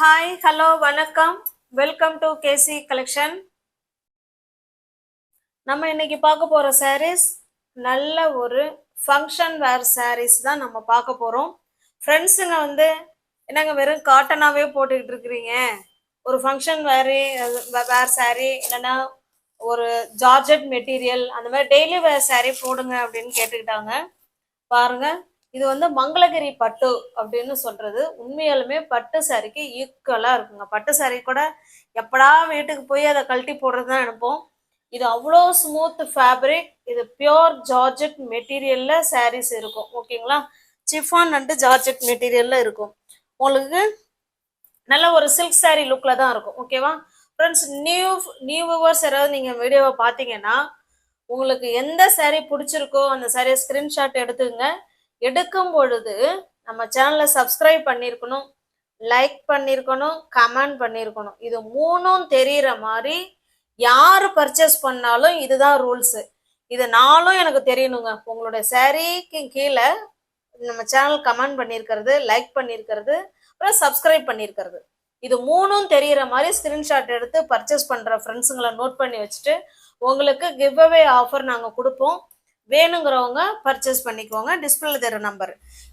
Hi hello வணக்கம். Welcome to KC collection நம்ம இன்னைக்கு பார்க்க போகிற சாரீஸ் நல்ல ஒரு ஃபங்க்ஷன் வேர் சாரீஸ் தான் நம்ம பார்க்க போகிறோம் ஃப்ரெண்ட்ஸுங்க வந்து என்னங்க வெறும் காட்டனாகவே போட்டுக்கிட்டு இருக்கிறீங்க? ஒரு ஃபங்க்ஷன் வேறு வேர் சாரீ இல்லைன்னா ஒரு ஜார்ஜெட் மெட்டீரியல் அந்த மாதிரி டெய்லி வேர் சாரீ போடுங்க அப்படின்னு கேட்டுக்கிட்டாங்க. பாருங்கள் இது வந்து மங்களகிரி பட்டு அப்படின்னு சொல்றது. உண்மையாலுமே பட்டு சாரிக்கு ஈக்குவலா இருக்குங்க. பட்டு சாரி கூட எப்படா வீட்டுக்கு போய் அதை கழட்டி போடுறது தான் நினைப்போம். இது அவ்வளோ ஸ்மூத் ஃபேப்ரிக் இது பியோர் ஜார்ஜெட் மெட்டீரியல்ல சாரீஸ் இருக்கும். ஓகேங்களா? சிஃபான் அண்ட் ஜார்ஜெட் மெட்டீரியல்ல இருக்கும். உங்களுக்கு நல்ல ஒரு சில்க் saree லுக்ல தான் இருக்கும். ஓகேவா? ஃப்ரெண்ட்ஸ் நியூ நியூ வியூவர்ஸ் யாராவது நீங்கள் வீடியோவை பார்த்தீங்கன்னா உங்களுக்கு எந்த saree பிடிச்சிருக்கோ அந்த சாரியை ஸ்கிரீன்ஷாட் எடுத்துங்க எடுக்கும் பொழுது நம்ம சேனலை சப்ஸ்கிரைப் பண்ணியிருக்கணும் லைக் பண்ணியிருக்கணும் கமெண்ட் பண்ணியிருக்கணும் இது மூணும் தெரியிற மாதிரி யார் பர்ச்சேஸ் பண்ணாலும் இதுதான் ரூல்ஸு இது நாளும் எனக்கு தெரியணுங்க. உங்களுடைய சேரீக்கு கீழே நம்ம சேனல் கமெண்ட் பண்ணியிருக்கிறது லைக் பண்ணியிருக்கிறது அப்புறம் சப்ஸ்கிரைப் பண்ணியிருக்கிறது இது மூணும் தெரிகிற மாதிரி ஸ்க்ரீன்ஷாட் எடுத்து பர்ச்சேஸ் பண்ணுற ஃப்ரெண்ட்ஸுங்களை நோட் பண்ணி வச்சுட்டு உங்களுக்கு கிவ் அவே ஆஃபர் நாங்கள் கொடுப்போம். வேணுங்கிறவங்க பர்ச்சேஸ் பண்ணிக்கோங்க. டிஸ்பிளே தர நம்பர்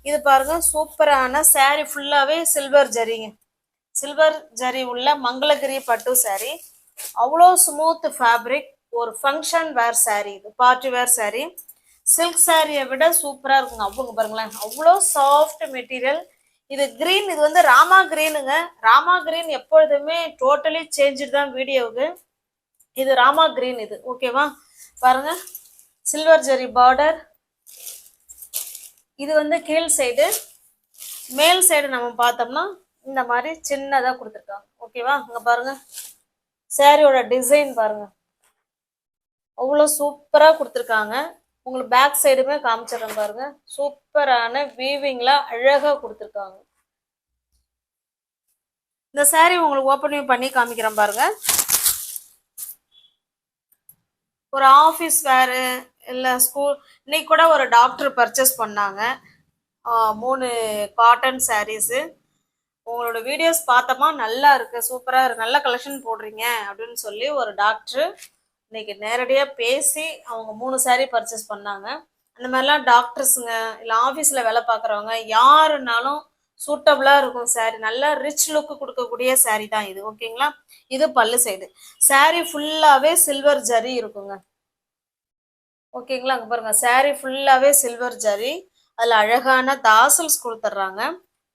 இது பாருங்க சூப்பரான saree ஃபுல்லாகவே சில்வர் ஜரிங்க சில்வர் ஜரி உள்ள மங்களகிரி பட்டு saree. அவ்வளோ ஸ்மூத் ஃபேப்ரிக் ஒரு ஃபங்க்ஷன் வேர் saree இது. Party wear saree. சில்க் சாரியை விட சூப்பராக இருக்குங்க. அவங்க பாருங்களேன். அவ்வளோ சாஃப்ட் மெட்டீரியல் இது க்ரீன் இது வந்து ராமா கிரீனுங்க ராமா கிரீன் எப்பொழுதுமே டோட்டலி சேஞ்சு தான் வீடியோவுக்கு. இது ராமா கிரீன் இது. ஓகேவா பாருங்கள் சில்வர் ஜெரி பார்டர் இது வந்து கீழ் சைடு மேல் சைடு நம்ம பார்த்தோம்னா இந்த மாதிரி சின்னதாக கொடுத்துருக்காங்க. ஓகேவா அங்கே பாருங்க. சாரியோட டிசைன் பாருங்க. அவ்வளோ சூப்பராக கொடுத்துருக்காங்க. உங்களுக்கு பேக் சைடுமே காமிச்சிடுறேன் பாருங்க. சூப்பரான வீவிங்ல அழகாக கொடுத்துருக்காங்க. இந்த saree உங்களுக்கு ஓப்பனிங் பண்ணி காமிக்கிறேன் பாருங்க. ஒரு ஆஃபீஸ் வேறு இல்லை ஸ்கூல் இன்னைக்கு கூட ஒரு டாக்டர் பர்ச்சேஸ் பண்ணாங்க. மூணு காட்டன் சாரீஸு உங்களோட வீடியோஸ் பார்த்தோமா? நல்லா இருக்குது சூப்பராக இருக்கு. நல்ல கலெக்ஷன் போடுறீங்க அப்படின்னு சொல்லி ஒரு டாக்டர் இன்னைக்கு நேரடியாக பேசி அவங்க மூணு சாரீ பர்ச்சேஸ் பண்ணாங்க. அந்த மாதிரிலாம் டாக்டர்ஸுங்க இல்லை ஆஃபீஸில் வேலை பார்க்குறவங்க யாருனாலும் சூட்டபுளாக இருக்கும் சாரீ நல்லா ரிச் லுக்கு கொடுக்கக்கூடிய சாரீ தான் இது ஓகேங்களா இது பல்லு சைடு சாரீ ஃபுல்லாகவே சில்வர் ஜரி இருக்குங்க. ஓகேங்களா? அங்கே பாருங்கள் சாரீ ஃபுல்லாகவே சில்வர் ஜரி அதில் அழகான தாசல்ஸ் கொடுத்துட்றாங்க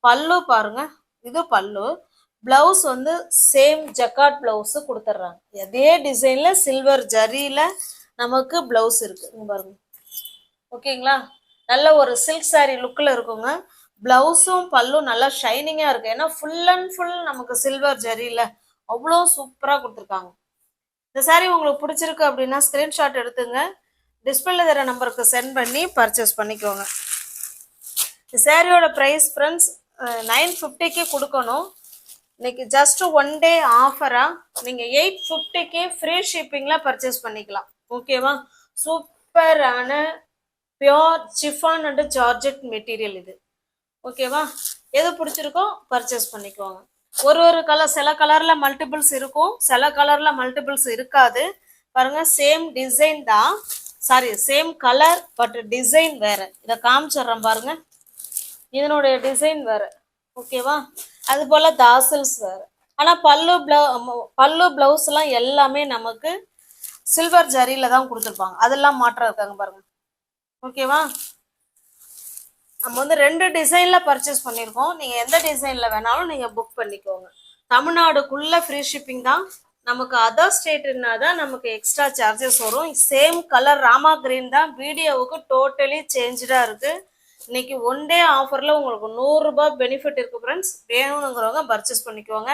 பல்லு பாருங்க. இது பல்லு. ப்ளவுஸ் வந்து சேம் ஜக்காட் ப்ளவுஸு கொடுத்துட்றாங்க அதே டிசைனில் சில்வர் ஜரியில் நமக்கு ப்ளவுஸ் இருக்குது இங்க பாருங்க. ஓகேங்களா? நல்ல ஒரு சில்க் சாரீ லுக்கில் இருக்குங்க. ப்ளவுஸும் பல்லும் நல்லா ஷைனிங்காக இருக்குது ஏன்னா ஃபுல் அண்ட் ஃபுல் நமக்கு சில்வர் ஜரியில் அவ்வளோ சூப்பராக கொடுத்துருக்காங்க. இந்த சாரீ உங்களுக்கு பிடிச்சிருக்கு அப்படின்னா ஸ்க்ரீன்ஷாட் எடுத்துங்க. டிஸ்பிளே தர நம்பருக்கு சென்ட் பண்ணி பர்ச்சேஸ் பண்ணிக்கோங்க. இந்த சாரியோட ப்ரைஸ் ஃப்ரெண்ட்ஸ் நைன் ஃபிஃப்டிக்கு கொடுக்கணும். இன்னைக்கு ஜஸ்ட் ஒன் டே ஆஃபராக நீங்கள் எயிட் ஃபிஃப்டிக்கு ஃப்ரீ ஷிப்பிங்கில் பர்ச்சேஸ் பண்ணிக்கலாம். ஓகேவா சூப்பரான pure chiffon and georgette material இது. ஓகேவா எது பிடிச்சிருக்கோ பர்ச்சேஸ் பண்ணிக்கோங்க. ஒரு ஒரு கலர் சில கலரில் மல்டிபிள்ஸ் இருக்கும். சில கலரில் மல்டிபிள்ஸ் இருக்காது. பாருங்கள் சேம் டிசைன் தான். Sari same colour but design வேறு. இதை காமிச்சிடுறேன் பாருங்க. இதனுடைய டிசைன் வேறு. ஓகேவா அது போல் தாசல்ஸ் வேறு. ஆனால் பல்லு ப்ளவு பல்லு ப்ளவுஸ்லாம் எல்லாமே நமக்கு சில்வர் ஜரியில் தான் கொடுத்துருப்பாங்க. அதெல்லாம் மாற்றம் இருக்காங்க பாருங்க. ஓகேவா நம்ம வந்து ரெண்டு டிசைனில் பர்ச்சேஸ் பண்ணியிருக்கோம். நீங்கள் எந்த டிசைனில் வேணாலும் நீங்கள் புக் பண்ணிக்கோங்க. தமிழ்நாடுக்குள்ளே ஃப்ரீ ஷிப்பிங் தான் நமக்கு அதர் ஸ்டேட்டுன்னா தான் நமக்கு எக்ஸ்ட்ரா சார்ஜஸ் வரும். சேம் கலர் ராமா கிரீன் தான். வீடியோவுக்கு டோட்டலி சேஞ்சாக இருக்குது இன்னைக்கு ஒன் டே ஆஃபரில் உங்களுக்கு நூறுரூபா பெனிஃபிட் இருக்குது ஃப்ரெண்ட்ஸ் வேணுங்கிறவங்க பர்ச்சேஸ் பண்ணிக்கோங்க.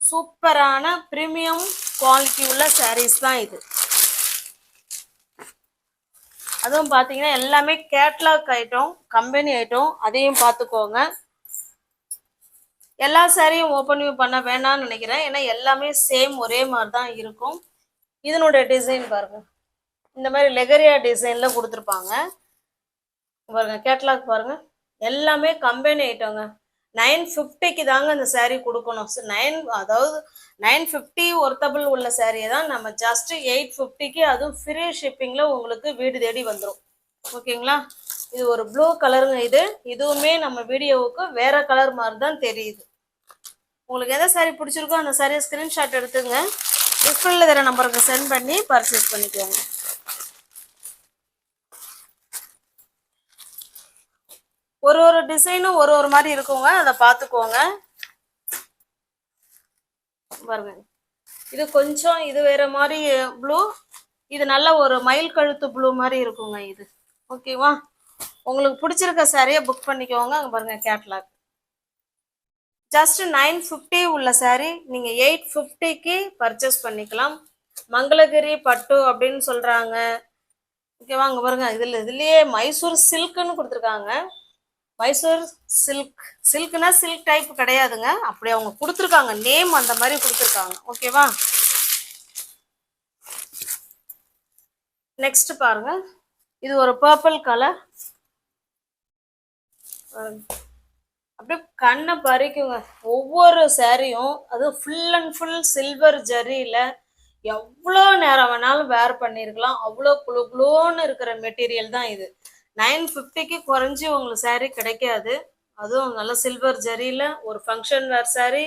சூப்பரான ப்ரீமியம் குவாலிட்டி உள்ள சாரீஸ் தான் இது. அதுவும் பார்த்தீங்கன்னா எல்லாமே கேட்லாக் ஐட்டம் கம்பெனி ஐட்டம் அதையும் பார்த்துக்கோங்க எல்லா சாரியும் ஓப்பன் வியூ பண்ண வேணாம்னு நினைக்கிறேன். ஏன்னா எல்லாமே சேம் ஒரே மாதிரி தான் இருக்கும். இதனுடைய டிசைன் பாருங்கள் இந்த மாதிரி லெகரியா டிசைனில் கொடுத்துருப்பாங்க. பாருங்கள் கேட்லாக் பாருங்கள் எல்லாமே கம்பெனி ஐட்டங்க நைன் ஃபிஃப்டிக்கு தாங்க இந்த சேரீ கொடுக்கணும். நைன் அதாவது நைன் ஃபிஃப்டி ஒர்த்தபிள் உள்ள சேரீயை தான் நம்ம ஜஸ்ட் எயிட் ஃபிஃப்டிக்கு அதுவும் ஃப்ரீ ஷிப்பிங்கில் உங்களுக்கு வீடு தேடி வந்துடும் ஓகேங்களா? இது ஒரு ப்ளூ கலருங்க இது. இதுவுமே நம்ம வீடியோவுக்கு வேற கலர் மாதிரி தான் தெரியுது. உங்களுக்கு எந்த saree பிடிச்சிருக்கோ அந்த சாரியை ஸ்க்ரீன்ஷாட் எடுத்துங்க. டிஸ்பிளில் தர நம்பருக்கு சென்ட் பண்ணி பர்ச்சேஸ் பண்ணிக்கோங்க. ஒரு ஒரு டிசைனும் ஒரு ஒரு மாதிரி இருக்குங்க. அதை பார்த்துக்கோங்க. பாருங்க. இது கொஞ்சம் இது வேற மாதிரி ப்ளூ இது நல்ல ஒரு மயில் கழுத்து ப்ளூ மாதிரி இருக்குங்க இது. ஓகேவா உங்களுக்கு பிடிச்சிருக்க சாரியை புக் பண்ணிக்கோங்க. அங்கே பாருங்கள் கேட்லாக் ஜஸ்ட் நைன் ஃபிஃப்டி உள்ள saree நீங்கள் எயிட் ஃபிஃப்டிக்கு பர்ச்சேஸ் பண்ணிக்கலாம். மங்களகிரி பட்டு அப்படின்னு சொல்கிறாங்க ஓகேவா அங்கே பாருங்க இதில் இதுலேயே மைசூர் சில்க்குன்னு கொடுத்துருக்காங்க. மைசூர் சில்க் சில்க்னா சில்க் டைப் கிடையாதுங்க. அப்படி அவங்க கொடுத்துருக்காங்க. நேம் அந்த மாதிரி கொடுத்துருக்காங்க. ஓகேவா நெக்ஸ்ட் பாருங்க. இது ஒரு பர்பிள் கலர் அப்படியே கண்ணை பறிக்குங்க. ஒவ்வொரு சேரீயும் அது ஃபுல் அண்ட் ஃபுல் சில்வர் ஜரியில் எவ்வளோ நேரம் வேணாலும் வேர் பண்ணியிருக்கலாம் அவ்வளோ குளு குழுன்னு இருக்கிற மெட்டீரியல் தான் இது. நைன் ஃபிஃப்டிக்கு குறைஞ்சி உங்களுக்கு saree கிடைக்காது. அதுவும் நல்ல சில்வர் ஜரியில் ஒரு ஃபங்க்ஷன் வேர் சேரீ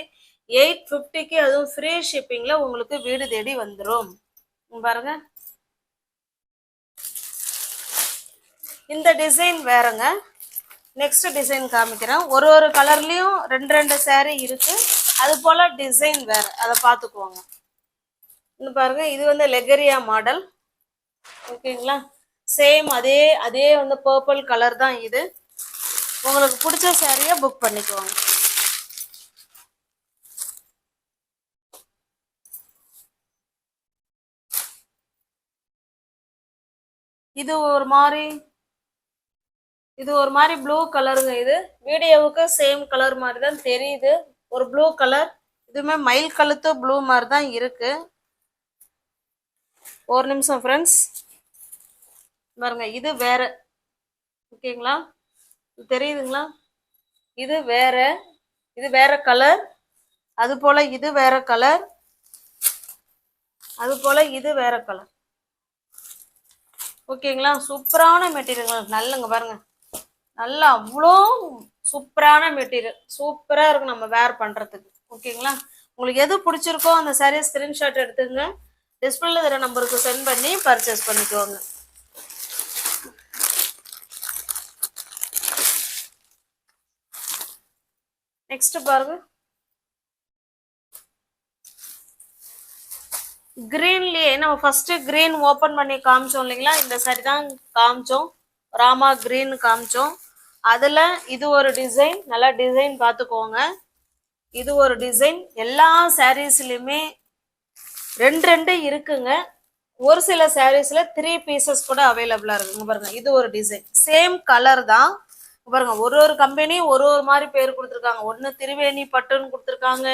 எயிட் ஃபிஃப்டிக்கு அதுவும் ஃப்ரீ ஷிப்பிங்கில் உங்களுக்கு வீடு தேடி வந்துடும் பாருங்க. இந்த டிசைன் வேறங்க. நெக்ஸ்ட் டிசைன் காமிக்கிறேன். ஒரு ஒரு கலர்லயும் ரெண்டு ரெண்டு சேரீ இருக்கு. அது போல டிசைன் வேற. அதை பார்த்துக்குவோங்க இன்னும் பாருங்க இது வந்து லெகரியா மாடல் ஓகேங்களா? சேம் அதே அதே வந்து பர்பிள் கலர் தான் இது. உங்களுக்கு பிடிச்ச சாரியை புக் பண்ணிக்குவாங்க இது ஒரு மாதிரி இது ஒரு மாதிரி ப்ளூ கலருங்க இது. வீடியோவுக்கு சேம் கலர் மாதிரி தான் தெரியுது. ஒரு ப்ளூ கலர் இதுவுமே மயில் கழுத்து ப்ளூ மாதிரி தான் இருக்கு. ஒரு நிமிஷம் ஃப்ரெண்ட்ஸ் பாருங்க இது வேற. ஓகேங்களா? தெரியுதுங்களா? இது வேற. இது வேற கலர் அது போல இது வேற கலர் அது போல இது வேற கலர் ஓகேங்களா? சூப்பரான மெட்டீரியல் நல்லங்க பாருங்க. நல்லா அவ்வளோ சூப்பரான மெட்டீரியல் சூப்பராக இருக்கும் நம்ம வேர் பண்ணுறதுக்கு ஓகேங்களா? உங்களுக்கு எது பிடிச்சிருக்கோ அந்த சாரியை ஸ்க்ரீன்ஷாட் எடுத்துங்க. டிஸ்பிளேல இருக்கிற நம்பருக்கு சென்ட் பண்ணி பர்ச்சேஸ் பண்ணிக்கோங்க. நெக்ஸ்ட் பாருங்க. கிரீன்லயே நம்ம ஃபர்ஸ்ட் கிரீன் ஓபன் பண்ணி காமிச்சோம் இல்லைங்களா? இந்த சரி தான் காமிச்சோம். ராமா கிரீன் காமிச்சோம். அதுல இது ஒரு டிசைன் நல்லா டிசைன் பார்த்துக்கோங்க. இது ஒரு டிசைன் எல்லா சாரீஸ்லையுமே ரெண்டு ரெண்டு இருக்குங்க. ஒரு சில சாரீஸ்ல த்ரீ பீசஸ் கூட அவைலபிளா இருக்குங்க பாருங்க. இது ஒரு டிசைன் சேம் கலர் தான். இங்க பாருங்க ஒரு ஒரு கம்பெனியும் ஒரு ஒரு மாதிரி பேர் கொடுத்துருக்காங்க. ஒன்று திருவேணி பட்டுன்னு கொடுத்துருக்காங்க.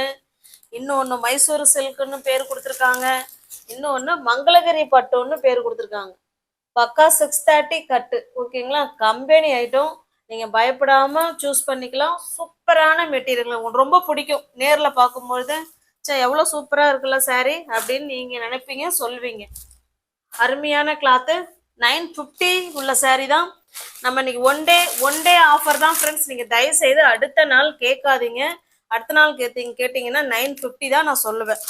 இன்னொன்று மைசூர் சில்க்குன்னு பேர் கொடுத்துருக்காங்க. இன்னொன்று மங்களகிரி பட்டுன்னு பேர் கொடுத்துருக்காங்க. பக்கா சிக்ஸ் தேர்ட்டி கட்டு ஓகேங்களா கம்பெனி ஐட்டம் நீங்கள் பயப்படாம சூஸ் பண்ணிக்கலாம். சூப்பரான மெட்டீரியல் உங்களுக்கு ரொம்ப பிடிக்கும். நேரில் பார்க்கும்பொழுது சே எவ்வளோ சூப்பராக இருக்குல்ல saree அப்படின்னு நீங்கள் நினைப்பீங்க சொல்வீங்க. அருமையான கிளாத்து நைன் ஃபிஃப்டி உள்ள saree தான். நம்ம இன்னைக்கு one day one day offer தான் ஃப்ரெண்ட்ஸ் நீங்கள் தயவுசெய்து அடுத்த நாள் கேட்காதீங்க. அடுத்த நாள் கேட்டீங்க கேட்டிங்கன்னா நைன் ஃபிஃப்டி தான் நான் சொல்லுவேன்.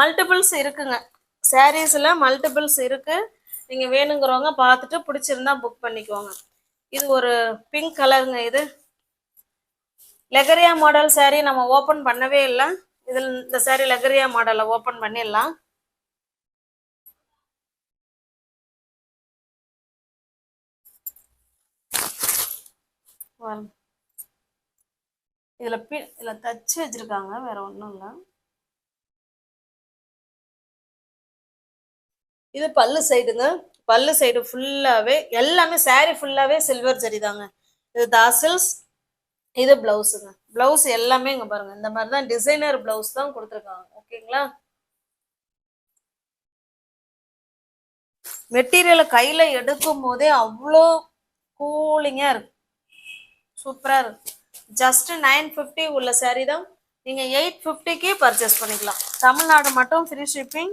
மல்டிபிள்ஸ் இருக்குங்க. சாரீஸில் மல்டிபிள்ஸ் இருக்குது நீங்கள் வேணுங்கிறவங்க பார்த்துட்டு பிடிச்சிருந்தா புக் பண்ணிக்கோங்க. இது ஒரு பிங்க் கலருங்க இது. லெகரியா மாடல் சாரீ நம்ம ஓப்பன் பண்ணவே இல்லை. இதில் இந்த சாரீ லெகரியா மாடலை ஓப்பன் பண்ணிடலாம். இதில் இதுல பி இதுல தச்சு வச்சிருக்காங்க வேற ஒன்றும் இல்ல. இது பல்லு சைடுங்க பல்லு சைடு ஃபுல்லாகவே எல்லாமே saree ஃபுல்லாகவே சில்வர் ஜரி தாங்க. இது தாசில்ஸ் இது பிளவுஸுங்க பிளவுஸ் எல்லாமே இங்கே பாருங்க. இந்த மாதிரி தான் டிசைனர் பிளவுஸ் தான் கொடுத்துருக்காங்க. ஓகேங்களா மெட்டீரியலை கையில் எடுக்கும் போதே அவ்வளோ கூலிங்காக இருக்கு. சூப்பராக இருக்கு. ஜஸ்ட் நைன் ஃபிஃப்டி உள்ள saree தான். நீங்கள் எயிட் ஃபிஃப்டிக்கு பர்ச்சேஸ் பண்ணிக்கலாம். தமிழ்நாடு மட்டும் ஃப்ரீ ஷிப்பிங்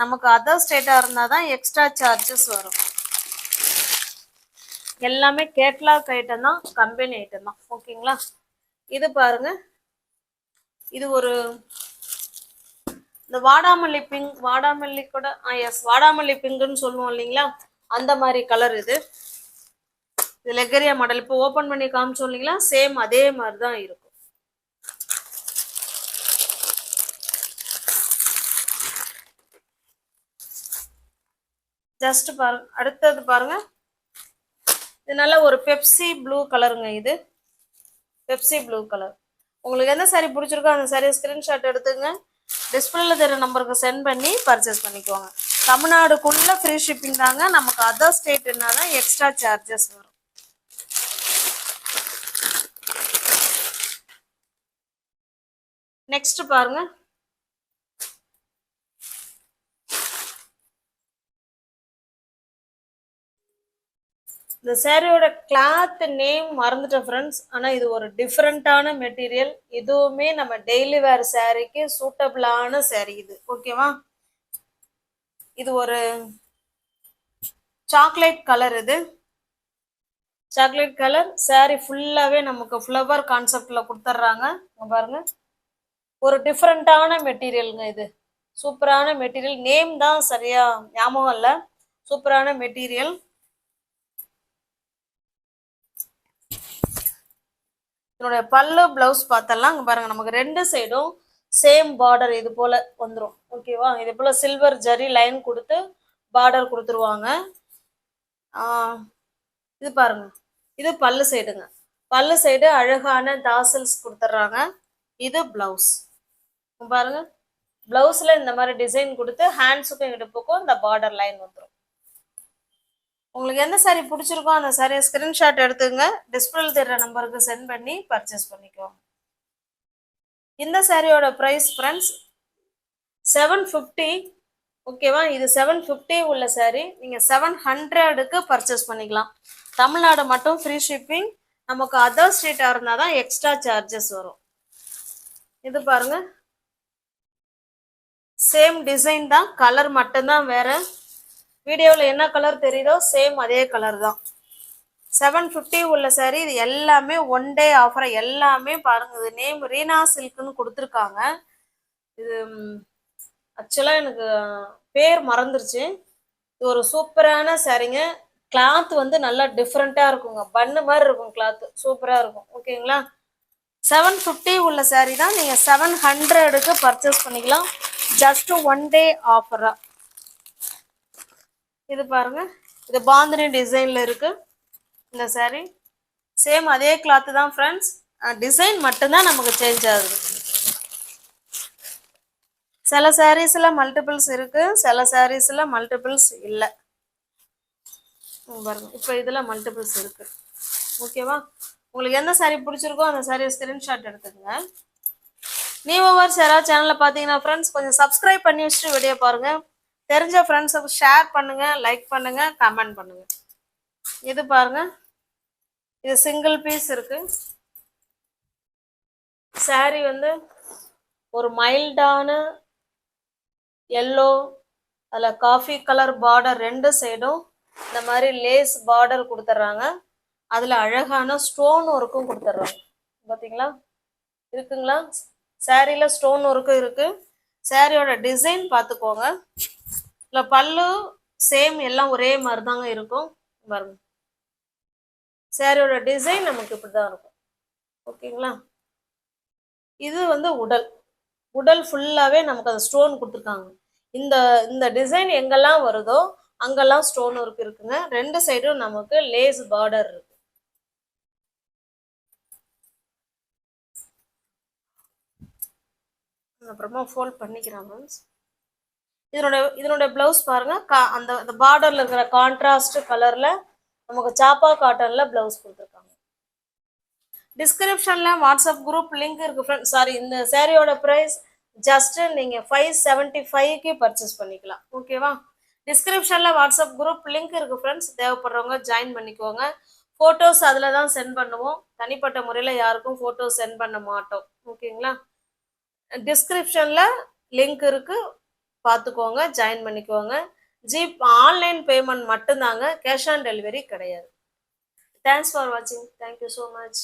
நமக்கு அதர் ஸ்டேட்டாக இருந்தால் தான் எக்ஸ்ட்ரா சார்ஜஸ் வரும். எல்லாமே கேட்லாக் ஐட்டம் தான் கம்பெனி ஐட்டம் தான். ஓகேங்களா இது பாருங்க. இது ஒரு இந்த வாடாமல்லி பிங்க் வாடாமல்லி கூட ஆ எஸ் வாடாமல்லி பிங்க்னு சொல்லுவோம் இல்லைங்களா? அந்த மாதிரி கலர் இது. இது லெகரியா மாடல் இப்போ ஓப்பன் பண்ணி காமிச்சோம் இல்லைங்களா? சேம் அதே மாதிரி தான் இருக்கும். ஜஸ்ட் பாருங்க அடுத்தது பாருங்க. இது நல்ல ஒரு பெப்சி ப்ளூ கலருங்க இது. பெப்சி ப்ளூ கலர் உங்களுக்கு எந்த saree பிடிச்சிருக்கோ அந்த saree ஸ்க்ரீன்ஷாட் எடுத்துங்க. டிஸ்பிளேல தெரிய நம்பருக்கு சென்ட் பண்ணி பர்ச்சேஸ் பண்ணிக்குவாங்க தமிழ்நாடுக்குள்ள ஃப்ரீ ஷிப்பிங் தாங்க நமக்கு அதர் ஸ்டேட்னா தான் எக்ஸ்ட்ரா சார்ஜஸ் வரும். நெக்ஸ்ட் பாருங்க. இந்த சேரீயோட கிளாத் நேம் மறந்துட்டேன் ஃப்ரெண்ட்ஸ் ஆனால் இது ஒரு டிஃப்ரெண்ட்டான மெட்டீரியல் இதுவுமே நம்ம டெய்லி வேர் சேரீக்கு சூட்டபிளான சேரீ இது. ஓகேவா இது ஒரு சாக்லேட் கலர் இது. சாக்லேட் கலர் சேரீ ஃபுல்லாகவே நமக்கு ஃப்ளவர் கான்செப்டில் கொடுத்துட்றாங்க. பாருங்க. ஒரு டிஃப்ரெண்ட்டான மெட்டீரியலுங்க இது. சூப்பரான மெட்டீரியல் நேம் தான் சரியா ஞாபகம் இல்லை. சூப்பரான மெட்டீரியல் இதனுடைய பல்லு பிளவுஸ் பார்த்தெல்லாம் இங்க பாருங்கள் நமக்கு ரெண்டு சைடும் சேம் பார்டர் இது போல் வந்துடும் ஓகேவா இது போல் சில்வர் ஜரி லைன் கொடுத்து பார்டர் கொடுத்துருவாங்க. இது பாருங்க. இது பல்லு சைடுங்க பல்லு சைடு அழகான தாசல்ஸ் கொடுத்துட்றாங்க இது பிளவுஸ் பாருங்க. பிளவுஸில் இந்த மாதிரி டிசைன் கொடுத்து ஹேண்ட்ஸுக்கும் இடுப்புக்கும் இந்த பார்டர் லைன் வந்துடும் உங்களுக்கு எந்த saree பிடிச்சிருக்கோ அந்த சாரியை ஸ்கிரீன்ஷாட் எடுத்துங்க. டிஸ்பிளே தெரிற நம்பருக்கு சென்ட் பண்ணி பர்ச்சேஸ் பண்ணிக்குவோம் இந்த சாரியோட ப்ரைஸ் ஃப்ரெண்ட்ஸ் செவன் ஃபிஃப்டி ஓகேவா இது செவன் ஃபிஃப்டி உள்ள saree. நீங்கள் செவன் ஹண்ட்ரடுக்கு பர்ச்சேஸ் பண்ணிக்கலாம். தமிழ்நாடு மட்டும் ஃப்ரீ ஷிப்பிங் நமக்கு அதர் ஸ்டேட்டாக இருந்தால் தான் எக்ஸ்ட்ரா சார்ஜஸ் வரும். இது பாருங்க. சேம் டிசைன் தான். கலர் மட்டும்தான் வேறு. வீடியோவில் என்ன கலர் தெரியுதோ சேம் அதே கலர் தான். செவன் ஃபிஃப்டி உள்ள saree இது எல்லாமே ஒன் டே ஆஃபர் எல்லாமே பாருங்க. இது நேம் ரீனா சில்க்னு கொடுத்துருக்காங்க. இது ஆக்சுவலாக எனக்கு பேர் மறந்துருச்சு. இது ஒரு சூப்பரான சாரீங்க கிளாத் வந்து நல்லா டிஃப்ரெண்ட்டாக இருக்குங்க. பண்ணு மாதிரி இருக்கும் கிளாத்து சூப்பராக இருக்கும். ஓகேங்களா செவன் ஃபிஃப்டி உள்ள saree தான். நீங்கள் செவன் ஹண்ட்ரடுக்கு பர்ச்சேஸ் பண்ணிக்கலாம். ஜஸ்ட் ஒன் டே ஆஃபராக இது பாருங்க. இது பாந்தினி டிசைன்ல இருக்கு. இந்த saree. சேம் அதே கிளாத்து தான் ஃப்ரெண்ட்ஸ் டிசைன் மட்டும்தான் நமக்கு சேஞ்ச் ஆகுது. சில சாரீஸ்ல மல்டிபிள்ஸ் இருக்கு. சில சாரீஸ்ல மல்டிபிள்ஸ் இல்லை. பாருங்க. இப்போ இதில் மல்டிபிள்ஸ் இருக்கு. ஓகேவா உங்களுக்கு எந்த saree பிடிச்சிருக்கோ அந்த சாரியை ஸ்கிரீன்ஷாட் எடுத்துக்கோங்க. நியூ ஓவர் யாராவது சேனலில் பார்த்தீங்கன்னா ஃப்ரெண்ட்ஸ் கொஞ்சம் சப்ஸ்கிரைப் பண்ணி வச்சுட்டு வீடியோ பாருங்கள் தெரிஞ்ச ஃப்ரெண்ட்ஸுக்கு ஷேர் பண்ணுங்க லைக் பண்ணுங்க கமெண்ட் பண்ணுங்க. இது பாருங்க. இது சிங்கிள் பீஸ் இருக்கு. சாரி வந்து ஒரு மைல்டான எல்லோ அதில் காஃபி கலர் பார்டர் ரெண்டு சைடும் இந்த மாதிரி லேஸ் பார்டர் கொடுத்துட்றாங்க அதில் அழகான ஸ்டோன் ஒர்க்கும் கொடுத்துட்றாங்க பார்த்தீங்களா இருக்குங்களா? சாரியில் ஸ்டோன் ஒர்க்கும் இருக்குது சாரியோட டிசைன் பார்த்துக்கோங்க. இல்லை பல்லு சேம் எல்லாம் ஒரே மாதிரி தாங்க இருக்கும். பாருங்க. சாரியோட டிசைன் நமக்கு இப்படி தான் இருக்கும். ஓகேங்களா? இது வந்து உடல். உடல் ஃபுல்லாகவே நமக்கு அந்த ஸ்டோன் கொடுத்துருக்காங்க. இந்த இந்த டிசைன் எங்கெல்லாம் வருதோ அங்கெல்லாம் ஸ்டோன் ஒர்க் இருக்குங்க. ரெண்டு சைடும் நமக்கு லேஸ் பார்டர் இருக்கு. அப்புறமா ஃபோல்ட் பண்ணிக்கிறேன் ஃப்ரெண்ட்ஸ் இதனுடைய இதனுடைய ப்ளவுஸ் பாருங்கள் கா அந்த அந்த பார்டரில் இருக்கிற கான்ட்ராஸ்ட் கலரில் நமக்கு சாப்பா காட்டனில் ப்ளவுஸ் கொடுத்துருக்காங்க. டிஸ்கிரிப்ஷனில் வாட்ஸ்அப் குரூப் லிங்க் இருக்குது ஃப்ரெண்ட் சாரி இந்த சேரீயோட ப்ரைஸ் ஜஸ்ட்டு நீங்கள் ஃபைவ் செவன்ட்டி ஃபைவ்க்கு பர்ச்சேஸ் பண்ணிக்கலாம். ஓகேவா டிஸ்கிரிப்ஷனில் வாட்ஸ்அப் குரூப் லிங்க் இருக்குது ஃப்ரெண்ட்ஸ் தேவைப்படுறவங்க ஜாயின் பண்ணிக்கோங்க. ஃபோட்டோஸ் அதில் தான் சென்ட் பண்ணுவோம். தனிப்பட்ட முறையில் யாருக்கும் ஃபோட்டோஸ் சென்ட் பண்ண மாட்டோம். ஓகேங்களா டிஸ்கிரிப்ஷனில் லிங்க் இருக்குது பார்த்துக்கோங்க ஜாயின் பண்ணிக்கோங்க. ஜிப் ஆன்லைன் பேமெண்ட் மட்டும்தாங்க கேஷ் ஆன் டெலிவரி கிடையாது. தேங்க்ஸ் ஃபார் வாட்சிங் தேங்க்யூ ஸோ மச்